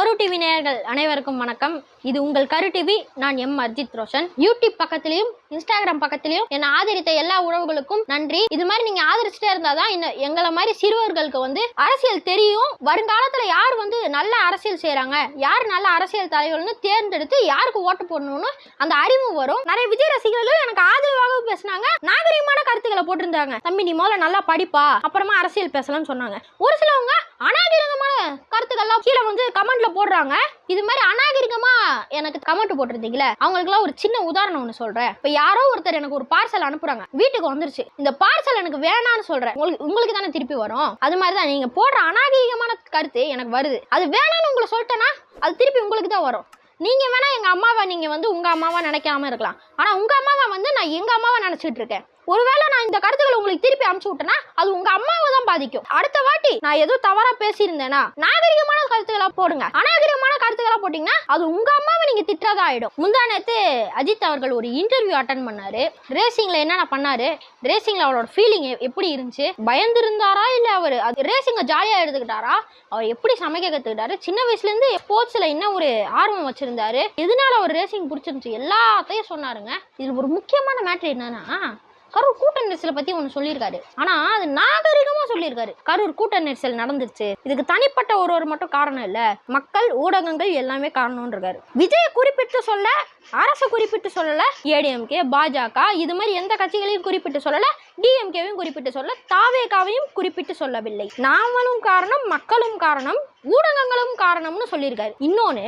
கரு டிவி நேயர்கள் அனைவருக்கும் வணக்கம். இது உங்கள் கரு டிவி நான் எம். அர்ஜித் ரோஷன். யூடியூப் பக்கத்திலையும் இன்ஸ்டாகிராம் பக்கத்திலையும் என்னை ஆதரித்த எல்லா உறவுகளுக்கும் நன்றி. இது மாதிரி நீங்க ஆதரிச்சுட்டே இருந்தாதான் இன்னும் எங்களை மாதிரி சிறுவர்களுக்கு வந்து அரசியல் தெரியும். வருங்காலத்துல யார் வந்து நல்ல அரசியல் செய்யறாங்க யார் நல்ல அரசியல் தலைவர்கள்னு தேர்ந்தெடுத்து யாருக்கு ஓட்டு போடணும்னு அந்த அறிவு வரும். நிறைய விஜய் ரசிகர்கள் எனக்கு ஆதரவாக பேசினாங்க. நாகரிகமான கருத்துக்களை போட்டிருந்தாங்க. தம்பி நீ முதல்ல நல்லா படிப்பா அப்புறமா அரசியல் பேசலாம்னு சொன்னாங்க. ஒரு சிலவங்க அநாகரிகமான கருத்துக்கள்லாம் கீழே வந்து கமெண்ட்ல போடுறாங்க. இது மாதிரி அநாகரிகமா எனக்கு கமெண்ட் போட்டிருந்தீங்களே அவங்களுக்குலாம் ஒரு சின்ன உதாரணம் ஒன்று சொல்றேன். இப்போ யாரோ ஒருத்தர் எனக்கு ஒரு பார்சல் அனுப்புறாங்க. வீட்டுக்கு வந்துருச்சு. இந்த பார்சல் எனக்கு வேணான்னு சொல்றேன். உங்களுக்கு உங்களுக்கு தானே திருப்பி வரும்? அது மாதிரி தான் நீங்க போடுற அநாகரிகமான கருத்து எனக்கு வருது. அது வேணான்னு உங்களை சொல்லிட்டேன்னா அது திருப்பி உங்களுக்கு தான் வரும். நீங்க வேணா எங்க அம்மாவை நீங்க வந்து உங்க அம்மாவா நினைக்காம இருக்கலாம். ஆனா உங்க அம்மாவை வந்து நான் எங்க அம்மாவை நினைச்சிட்டு இருக்கேன்? ஒருவேளை நான் இந்த கருத்துக்களை உங்களுக்கு திருப்பி அமுச்சு விட்டேன்னா அது உங்க அம்மாவை தான் பாதிக்கும். அடுத்த வாட்டி நான் ஏதோ தவறா பேசியிருந்தேன்னா நாகரிகமான கருத்துக்களா போடுங்க. அநாகரிகமான கருத்துக்களா போட்டீங்கன்னா அது உங்க அம்மா நீங்கள் திட்டுறதா ஆயிடும். முந்தானத்து அஜித் அவர்கள் ஒரு இன்டர்வியூ அட்டன் பண்ணாரு. ரேசிங்கில் என்னென்ன பண்ணாரு? ரேசிங்கில் அவரோட ஃபீலிங் எப்படி இருந்துச்சு? பயந்துருந்தாரா? இல்லை அவர் அது ரேசிங்கை ஜாலியாக எடுத்துக்கிட்டாரா? அவர் எப்படி சமைக்க கற்றுக்கிட்டாரு சின்ன வயசுலேருந்து ஸ்போர்ட்ஸில் என்ன ஒரு ஆர்வம் வச்சுருந்தாரு? எதனால அவர் ரேசிங் பிடிச்சிருந்துச்சு? எல்லாத்தையும் சொன்னாருங்க. இது ஒரு முக்கியமான மேட்ரு என்னன்னா கரூர் கூட்ட நெரிசலை பத்தி ஒன்று சொல்லியிருக்காரு. ஆனா அது நாகரிகமா சொல்லியிருக்காரு. கரூர் கூட்ட நெரிசல் நடந்துருச்சு. இதுக்கு தனிப்பட்ட ஒருவர் மட்டும் காரணம் இல்ல. மக்கள் ஊடகங்கள் எல்லாமே காரணம்னு இருக்காரு விஜய் குறிப்பிட்டு சொல்ல அரசு குறிப்பிட்டு சொல்லல ஏடிஎம்கே பாஜக இது மாதிரி எந்த கட்சிகளையும் குறிப்பிட்டு சொல்லல டிஎம்கேவையும் குறிப்பிட்டு சொல்ல தாவேகாவையும் குறிப்பிட்டு சொல்லவில்லை. நாமளும் காரணம் மக்களும் காரணம் ஊடகங்களும் காரணம்னு சொல்லியிருக்காரு. இன்னொன்னு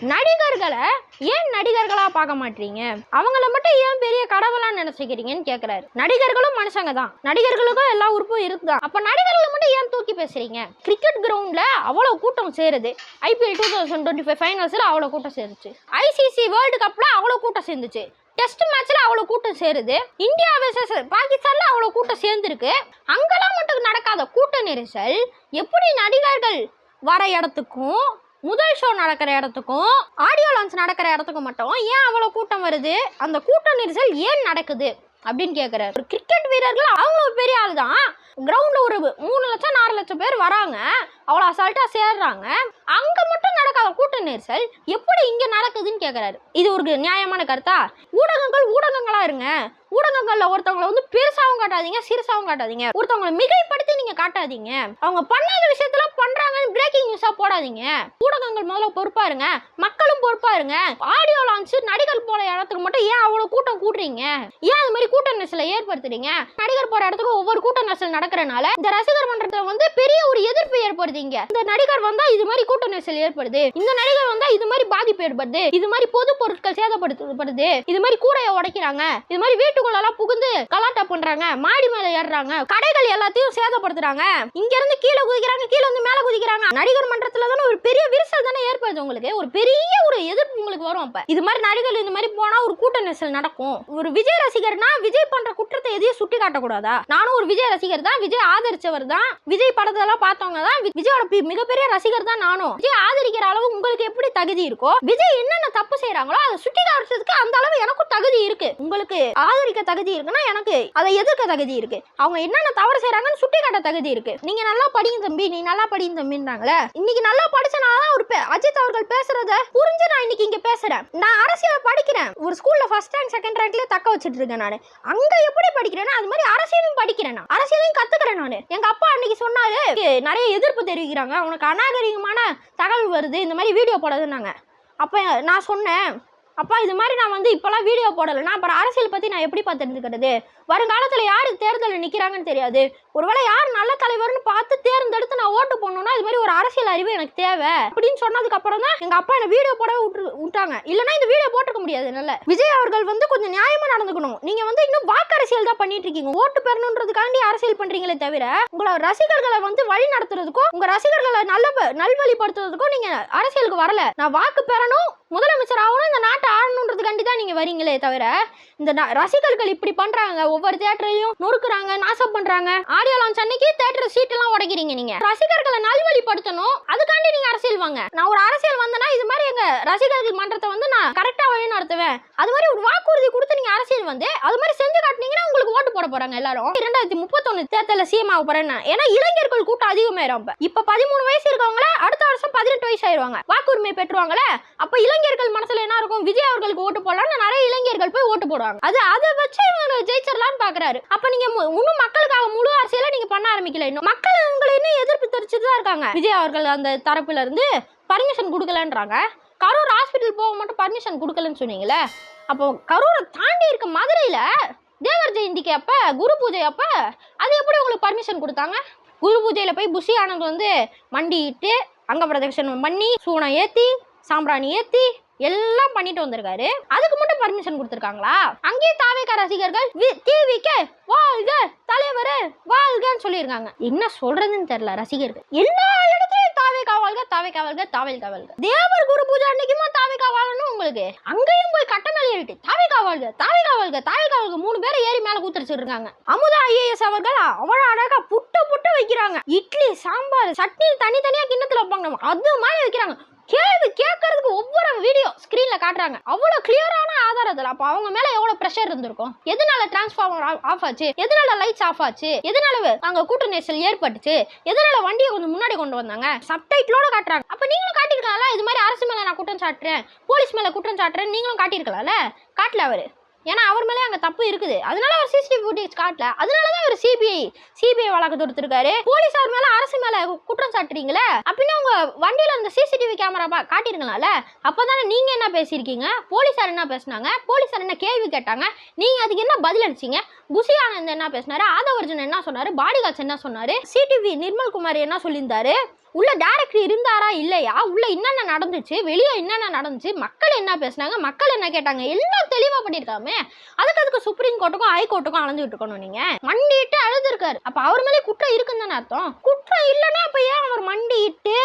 நடிகர்களை ஏன் நடிகர்களா பார்க்க மாட்டீங்க? அவங்கள மட்டும் ஏன் பெரிய கடவுளா நினைச்சுக்கிறீங்கன்னு கேக்குறாரு. நடிகர்களும் மனுஷங்க தான். நடிகர்களுக்கும் எல்லா உறுப்பும் இருக்குதான். அப்ப நடிகர்களை மட்டும் ஏன் தூக்கி பேசுறீங்க? கிரிக்கெட் கிரவுண்ட்ல அவ்வளவு கூட்டம் சேருது. IPL two thousand twenty five ஃபைனல்ஸ்ல அவ்வளவு கூட்டம் சேருச்சு. ஐசிசி வேர்ல்டு கப்ல அவ்வளவு கூட்டம் சேர்ந்துச்சு. டெஸ்ட் மேட்ச்ல அவ்வளவு கூட்டம் சேருது. இந்தியா வெர்சஸ் பாகிஸ்தான்ல அவ்வளவு கூட்டம் சேர்ந்துருக்கு. அங்கெல்லாம் மட்டும் நடக்காத கூட்ட நெரிசல் எப்படி நடிகர்கள் வர இடத்துக்கும் முதல் ஷோ நடக்கிற இடத்துக்கும் ஆடியோ லான்ச் நடக்கிற இடத்துக்கும் மட்டும் ஏன் அவ்வளோ கூட்டம் வருது? அந்த கூட்ட நெரிசல் ஏன் நடக்குது? அப்படின்னு கேட்குறாரு ஒரு கிரிக்கெட் வீரர்கள் அவ்வளோ பெரிய ஆள் தான் கிரவுண்டில் ஒரு மூணு லட்சம் நாலு லட்சம் பேர் வராங்க. அவ்வளோ அசால்ட்டாக சேர்றாங்க. அங்கே மட்டும் நடக்காத கூட்ட நெரிசல் எப்படி இங்கே நடக்குதுன்னு கேட்குறாரு இது ஒரு நியாயமான கருத்தா? ஊடகங்கள் ஊடகங்களாக இருங்க. ஊடகங்கள்ல ஒருத்தவங்களை வந்து பெருசாகவும் காட்டாதீங்க சிறுசாகவும் காட்டாதீங்க. ஒருத்தவங்களை மிகைப்படுத்தி நீங்க காட்டாதீங்க. அவங்க பண்ணாத விஷயத்துல பண்ணுற போடாதீங்க. ஊடகங்கள் முதல்ல பொறுப்பா இருங்க மக்களும் பொறுப்பா இருங்க ஆடியோ லான்ச்சு நடிகர் போற இடத்துக்கு மட்டும் ஏன் அவ்வளவு கூட்டம் கூட்டுறீங்க ஏன் அது மாதிரி கூட்ட நெரிசலை ஏற்படுத்துறீங்க? நடிகர் போற இடத்துக்கு ஒவ்வொரு கூட்ட நெரிசல் நடக்கிறனால இந்த ரசிகர் மன்றத்துல வந்து பெரிய ஒரு எதிர்ப்பு ஏற்படுத்தீங்க இந்த நடிகர் வந்தா இது மாதிரி கூட்ட நெரிசல் ஏற்படுது. இந்த நடிகர் வந்தா இது மாதிரி பாதிப்பு ஏற்படுது. இது மாதிரி பொது பொருட்கள் சேதப்படுத்தப்படுது. இது மாதிரி கூடையை உடைக்கிறாங்க. இது மாதிரி வீட்டுக்குள்ளெல்லாம் புகுந்து கலாட்டா பண்றாங்க. மாடி மேல ஏறுறாங்க. கடைகள் எல்லாத்தையும் சேதப்படுத்துறாங்க. இங்க இருந்து கீழே குதிக்கிறாங்க. கீழே வந்து மேல குதிக்கிறாங்க. நடிகர் மன்ற மன்றத்துல தானே ஒரு பெரிய விரிசல் தானே ஏற்படுது உங்களுக்கு? ஒரு பெரிய ஒரு எதிர்ப்பு உங்களுக்கு வரும் அப்ப. இது மாதிரி நடிகர்கள் இந்த மாதிரி போனா ஒரு கூட்ட நெரிசல் நடக்கும். ஒரு விஜய் ரசிகர்னா விஜய் பண்ற குற்றத்தை எதையும் சுட்டி காட்டக்கூடாதா நானும் ஒரு விஜய் ரசிகர் தான் விஜய் ஆதரிச்சவர் தான் விஜய் படத்தெல்லாம் பார்த்தவங்க தான் விஜயோட மிகப்பெரிய ரசிகர் தான் நானும். விஜய் ஆதரிக்கிற அளவு உங்களுக்கு எப்படி தகுதி இருக்கோ விஜய் என்னென்ன தப்பு செய்கிறாங்களோ அதை சுட்டி காட்டுறதுக்கு அந்த அளவு எனக்கும் தகுதி இருக்கு. உங்களுக்கு ஆதரிக்க தகுதி இருக்குன்னா எனக்கு அதை எதிர்க்க தகுதி இருக்கு. அவங்க என்னென்ன தவறு செய்கிறாங்கன்னு சுட்டி காட்ட தகுதி இருக்கு. நீங்க நல்லா படிங்க தம்பி நீ நல்லா படிங்க தம்பின்றாங்களே இன்னைக்கு நல்லா படிச்சனால தான் ஒரு பே- அஜித் அவர்கள் பேசுறத புரிஞ்சு நான் இன்னைக்கு இங்க பேசுறேன். நான் அரசியல் படிக்கிறேன். ஒரு ஸ்கூல்ல ஃபர்ஸ்ட் ரேங்க் செகண்ட் ரேங்க்ல தக்க வச்சுட்டு இருக்கேன் நான். அங்க எப்படி படிக்கிறேன்னா அது மாதிரி அரசியலும் படிக்கிறேன் நான். அரசியலையும் கத்துக்கிறேன் நான். எங்க அப்பா அன்னைக்கு சொன்னாரு நிறைய எதிர்ப்பு தெரிவிக்கிறாங்க. உனக்கு அநாகரிகமான தகவல் வருது. இந்த மாதிரி வீடியோ போடாதுன்னாங்க அப்ப நான் சொன்னேன் அப்பா இது மாதிரி நான் வந்து இப்போலாம் வீடியோ போடலைன்னா அப்புறம் அரசியல் பற்றி நான் எப்படிப்பா தெரிஞ்சுக்கிறது? வருங்காலத்தில் யார் தேர்தலில் நிற்கிறாங்கன்னு தெரியாது. ஒருவேளை யார் நல்ல தலைவர்னு பார்த்து தேர்ந்து நான் இது மாதிரி ஒரு அரசியல் அறிவு எனக்கு தேவை. அப்படின்னு சொன்னதுக்கு அப்புறம் தான் எங்கள் அப்பா என்ன வீடியோ போட விட்டு விட்டாங்க. இல்லைன்னா இந்த வீடியோ போட்டுக்க முடியாது என்னால். விஜய் அவர்கள் வந்து கொஞ்சம் நியாயமாக நடந்துக்கணும். நீங்கள் வந்து இன்னும் வாக்கு அரசியல் தான் பண்ணிட்டு இருக்கீங்க. ஓட்டு பெறணுன்றதுக்காண்டி அரசியல் பண்ணுறீங்களே தவிர உங்களை ரசிகர்களை வந்து வழி நடத்துறதுக்கும் உங்கள் ரசிகர்களை நல்ல நல்வழிப்படுத்துறதுக்கும் நீங்கள் அரசியலுக்கு வரல. நான் வாக்கு பெறணும் முதலமைச்சர் ஆகணும் இந்த நாட்டை ஆளணுன்றதுக்காண்டி தான் நீங்க வரீங்களே தவிர இந்த ரசிகர்கள் இப்படி பண்றாங்க. ஒவ்வொரு தேட்டரையும் நொறுக்குறாங்க நாசம் பண்றாங்க. ஆடியோ லான்ச் அன்னைக்கு தேட்டர் சீட் எல்லாம் உடைக்கிறீங்க நீங்க. ரசிகர்களை நல்வழிப்படுத்தணும் அதுக்காண்டி நீங்க அரசியல் வாங்க. நான் ஒரு அரசியல் வந்தேன்னா இது மாதிரி எங்க ரசிகர்கள் மன்றத்தை வந்து நான் கரெக்டா வழி நடத்துவேன். அது மாதிரி ஒரு வாக்குறுதி கொடுத்து நீங்க அரசியல் வந்து அது மாதிரி செஞ்சு காட்டினீங்கன்னா உங்களுக்கு ஓட்டு போட போறாங்க எல்லாரும். இரண்டாயிரத்தி முப்பத்தொன்னு தேர்தலில் சிஎம் ஆக போறேன்னு ஏன்னா இளைஞர்கள் கூட்டம் அதிகமாயிரும் இப்ப இப்ப பதிமூணு வயசு இருக்கவங்கள அடுத்த வருஷம் பதினெட்டு வயசு ஆயிருவாங்க. வாக்குரிமை பெற்றுவாங்களே அப்ப இளைஞர்கள் மனசுல என்ன இருக்கும்? விஜய் அவர்களுக்கு ஓட்டு போடலாம்னு நிறைய இளைஞர்கள் போய் ஓட்டு போடுவாங்க அது அதை வச்சு இவங்க ஜெயிச்சிடலாம்னு பாக்குறாரு. அப்ப நீங்க மு- இன்னும் மக்களுக்காக முழு அரசியலை நீங்க பண்ண ஆரம்பிக்கல இன்னும். மக்கள் இன்னும் எதிர்ப்பு தெரிச்சுட்டு தான் இருக்காங்க. விஜய் அவர்கள் அந்த தரப்புல இருந்து பர்மிஷன் கொடுக்கலன்றாங்க. கரூர் ஹாஸ்பிட்டல் போக மட்டும் பர்மிஷன் கொடுக்கலன்னு சொன்னீங்களே? அப்போ கரூரை தாண்டி இருக்க மதுரையில் தேவர் ஜெயந்திக்கு அப்போ குரு பூஜை அப்போ அது எப்படி உங்களுக்கு பர்மிஷன் கொடுத்தாங்க? குரு பூஜையில் போய் புஷி ஆனந்த் வந்து மண்டிட்டு அங்க பிரதட்சணம் பண்ணி சூனம் ஏற்றி சாம்பிராணி ஏற்றி எல்லாம் பண்ணிட்டு வந்திருக்காரு. அதுக்கு மட்டும் பர்மிஷன் கொடுத்துருக்காங்களா? அங்கேயும் தாவேக்கா ரசிகர்கள் டிவிக்கு வாழ்க தலைவர் வாழ்கன்னு சொல்லியிருக்காங்க. என்ன சொல்றதுன்னு தெரியல ரசிகர்கள். எல்லா இடத்துலயும் தாவே காவல்க தாவே காவல்க தாவே வாழ்க. தேவர் குரு பூஜை அன்னைக்குமா தாவே வாழணும் உங்களுக்கு? அங்கேயும் போய் கட்ட மேலே ஏறிட்டு தாவே வாழ்க தாவே காவல்க தாவே வாழ்க மூணு பேரை ஏறி மேல கூத்தரிச்சிட்டு இருக்காங்க அமுதா ஐஏஎஸ் அவர்கள் அவ்வளவு அழகா புட்டு புட்டு வைக்கிறாங்க. இட்லி சாம்பார் சட்னி தனித்தனியா கிண்ணத்துல வைப்பாங்க. அது மாதிரி வைக்கிறாங்க. கேள்வி கேட்கறதுக்கு ஒவ்வொரு வீடியோ ஸ்க்ரீன்ல காட்டுறாங்க. அவ்வளவு கிளியரான ஆதாரத்தில் அப்போ அவங்க மேல எவ்வளவு ப்ரெஷர் இருந்திருக்கும்? எதனால டிரான்ஸ்ஃபார்மர் ஆஃப் ஆச்சு? எதனால லைட்ஸ் ஆஃப் ஆச்சு? எதனால அங்க கூட்ட நெரிசல் ஏற்பட்டுச்சு? எதனால வண்டியை கொஞ்சம் முன்னாடி கொண்டு வந்தாங்க? சப்டைட்டிலோட காட்டுறாங்க. அப்ப நீங்களும் காட்டியிருக்கலாம்ல? இது மாதிரி அரசு மேல நான் குற்றம் சாட்டுறேன் போலீஸ் மேல குற்றம் சாட்டுறேன் நீங்களும் காட்டியிருக்கலாம்ல? காட்டல அவரு. ஏன்னா அவர் மேலே அங்கே தப்பு இருக்குது. அதனால அவர் சிசிடிவி ஃபுட்டேஜ் காட்டல. அதனால தான் அவர் சிபிஐ சிபிஐ வழக்கு தொடுத்திருக்காரு. போலீஸார் மேலே அரசு மேலே குற்றம் சாட்டுறீங்களே? அப்படின்னா அவங்க வண்டியில் அந்த சிசிடிவி கேமரா பா காட்டியிருக்கலாம்ல? அப்போ தானே நீங்கள் என்ன பேசியிருக்கீங்க? போலீஸார் என்ன பேசினாங்க? போலீஸார் என்ன கேள்வி கேட்டாங்க? நீங்கள் அதுக்கு என்ன பதில் அடிச்சிங்க புசி ஆனந்த் என்ன பேசினாரு? ஆதவர்ஜன் என்ன சொன்னார்? பாடிகாட்ஸ் என்ன சொன்னார்? சிடிவி நிர்மல் குமார் என்ன சொல்லியிருந்தாரு? உள்ள டேரக்டர் இருந்தாரா இல்லையா? உள்ள என்னென்ன நடந்துச்சு? வெளியே என்னென்ன நடந்துச்சு? மக்கள் என்ன பேசுனாங்க? மக்கள் என்ன கேட்டாங்க? எல்லாம் தெளிவா பண்ணியிருக்காமே அதுக்கு அதுக்கு சுப்ரீம் கோர்ட்டுக்கும் ஹை கோர்ட்டுக்கும் அலைஞ்சுட்டு இருக்கணும் நீங்க. மண்டிட்டு அழுதுருக்காரு. அப்ப அவர் மேலே குற்றம் இருக்குன்னு தானே அர்த்தம்? குற்றம் இல்லைன்னா அப்போ ஏன் அவர் மண்டியிட்டு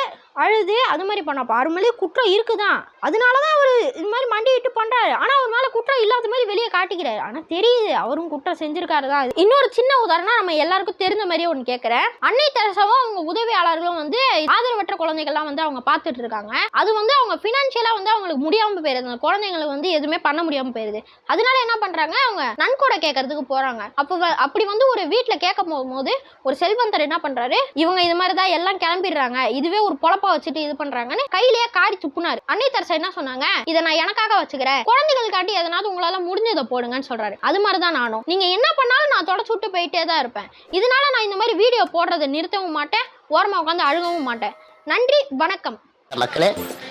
அழுது அது மாதிரி பண்ணப்ப அவர் மேலே குற்றம் இருக்குதான். அதனாலதான் அவர் இது மாதிரி மண்டிட்டு பண்ணுறாரு ஆனால் அவர் மேலே குற்றம் இல்லாத மாதிரி வெளியே காட்டிக்கிறாரு. ஆனால் தெரியுது அவரும் குற்றம் செஞ்சிருக்காரு தான் இன்னொரு சின்ன உதாரணம் நம்ம எல்லாருக்கும் தெரிஞ்ச மாதிரியே ஒன்று கேட்குறேன் அன்னை தெரசாவும் அவங்க உதவியாளர்களும் வந்து ஆதரவற்ற குழந்தைகள்லாம் வந்து அவங்க பார்த்துட்டு இருக்காங்க. அது வந்து அவங்க ஃபினான்ஷியலாக வந்து அவங்களுக்கு முடியாமல் போயிருது. அந்த குழந்தைங்களுக்கு வந்து எதுவுமே பண்ண முடியாமல் போயிருது. அதனால என்ன பண்ணுறாங்க அவங்க நன்கொடை கேட்கறதுக்கு போகிறாங்க அப்போ அப்படி வந்து ஒரு வீட்டில் கேட்க போகும்போது ஒரு செல்வந்தர் என்ன பண்ணுறாரு இவங்க இது மாதிரி தான் எல்லாம் கிளம்பிடுறாங்க. இதுவே ஒரு பொழப்பா வச்சுட்டு இது பண்றாங்கன்னு கையிலேயே காரி துப்புனாரு. அன்னை தெரசா என்ன சொன்னாங்க? இதை நான் எனக்காக வச்சுக்கிறேன். குழந்தைகளுக்காண்டி எதனாவது உங்களால முடிஞ்சதை போடுங்கன்னு சொல்றாரு. அது மாதிரி தான் நானும். நீங்க என்ன பண்ணாலும் நான் தொடச்சு விட்டு போயிட்டே தான் இருப்பேன். இதனால நான் இந்த மாதிரி வீடியோ போடுறதை நிறுத்தவும் மாட்டேன். ஓரமா உட்காந்து அழுகவும் மாட்டேன். நன்றி வணக்கம். மக்களே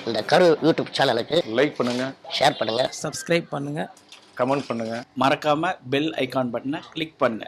இந்த கரு யூடியூப் சேனலுக்கு லைக் பண்ணுங்க. ஷேர் பண்ணுங்க. சப்ஸ்கிரைப் பண்ணுங்கள் கமெண்ட் பண்ணுங்க. மறக்காமல் பெல் ஐகான் பட்டனை கிளிக் பண்ணுங்க